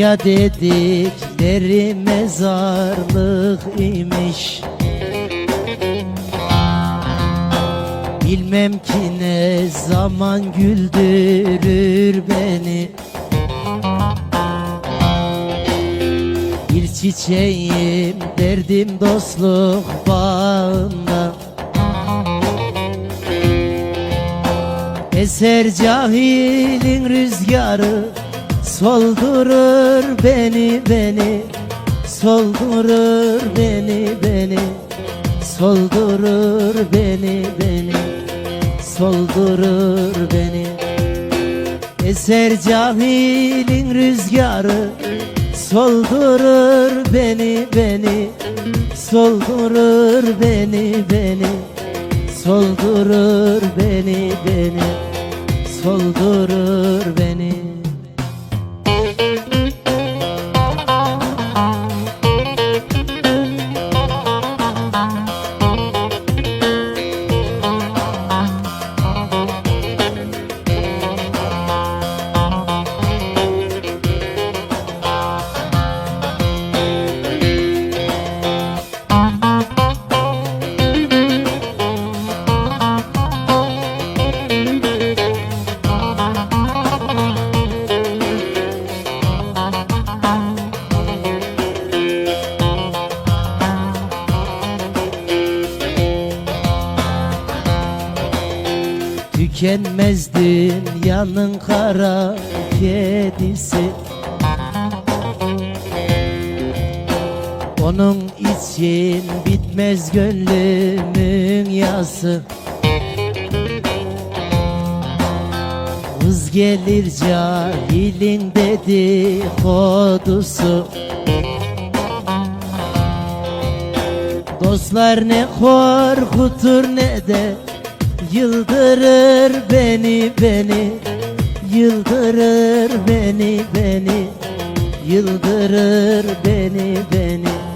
Dünya dedikleri mezarlık imiş. Bilmem ki ne zaman güldürür beni. Bir çiçeğim derdim dostluk bağında. Eser cahilin rüzgarı Soldurur beni beni. Soldurur beni beni. Soldurur beni beni. Soldurur beni. Eser cahilin rüzgarı. Soldurur beni beni. Soldurur beni beni. Soldurur beni beni. Soldurur Tükenmez dünyanın kara kedisi. Onun için bitmez gönlümün yası Hız gelir cahilin dedikodusu. Dostlar ne korkutur ne de Yıldırır beni beni. Yıldırır beni beni. Yıldırır beni beni